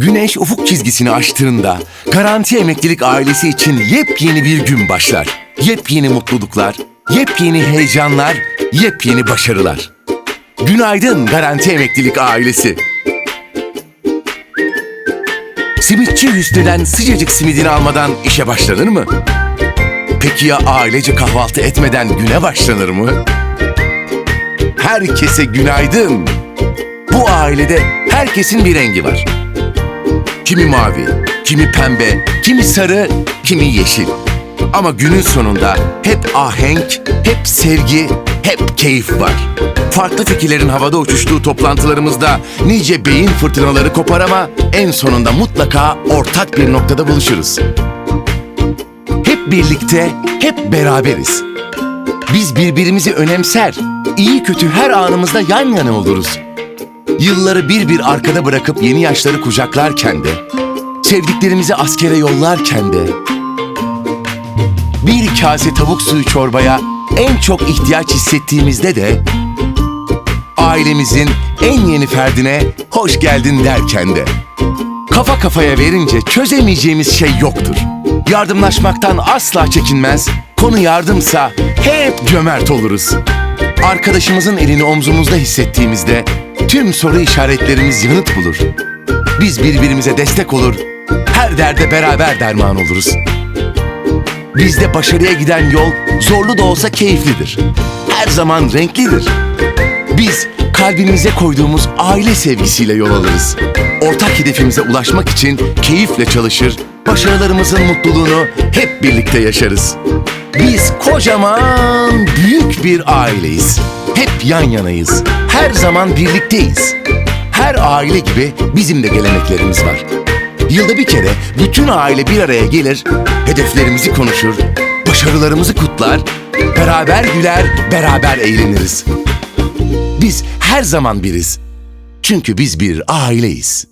Güneş ufuk çizgisini aştığında Garanti Emeklilik ailesi için yepyeni bir gün başlar. Yepyeni mutluluklar, yepyeni heyecanlar, yepyeni başarılar. Günaydın Garanti Emeklilik ailesi. Simitçi Hüsnü'den sıcacık simidini almadan işe başlanır mı? Peki ya ailece kahvaltı etmeden güne başlanır mı? Herkese günaydın. Bu ailede herkesin bir rengi var. Kimi mavi, kimi pembe, kimi sarı, kimi yeşil. Ama günün sonunda hep ahenk, hep sevgi, hep keyif var. Farklı fikirlerin havada uçuştuğu toplantılarımızda nice beyin fırtınaları kopar ama en sonunda mutlaka ortak bir noktada buluşuruz. Hep birlikte, hep beraberiz. Biz birbirimizi önemser, iyi kötü her anımızda yan yana oluruz. Yılları bir bir arkada bırakıp yeni yaşları kucaklarken de, sevdiklerimizi askere yollarken de, bir kase tavuk suyu çorbaya en çok ihtiyaç hissettiğimizde de, ailemizin en yeni ferdine hoş geldin derken de, kafa kafaya verince çözemeyeceğimiz şey yoktur. Yardımlaşmaktan asla çekinmez, konu yardımsa hep cömert oluruz. Arkadaşımızın elini omzumuzda hissettiğimizde tüm soru işaretlerimiz yanıt bulur. Biz birbirimize destek olur, her derde beraber derman oluruz. Bizde başarıya giden yol zorlu da olsa keyiflidir. Her zaman renklidir. Biz kalbimize koyduğumuz aile sevgisiyle yol alırız. Ortak hedefimize ulaşmak için keyifle çalışır, başarılarımızın mutluluğunu hep birlikte yaşarız. Biz kocaman büyük bir aileyiz. Hep yan yanayız. Her zaman birlikteyiz. Her aile gibi bizim de geleneklerimiz var. Yılda bir kere bütün aile bir araya gelir, hedeflerimizi konuşur, başarılarımızı kutlar, beraber güler, beraber eğleniriz. Biz her zaman biriz. Çünkü biz bir aileyiz.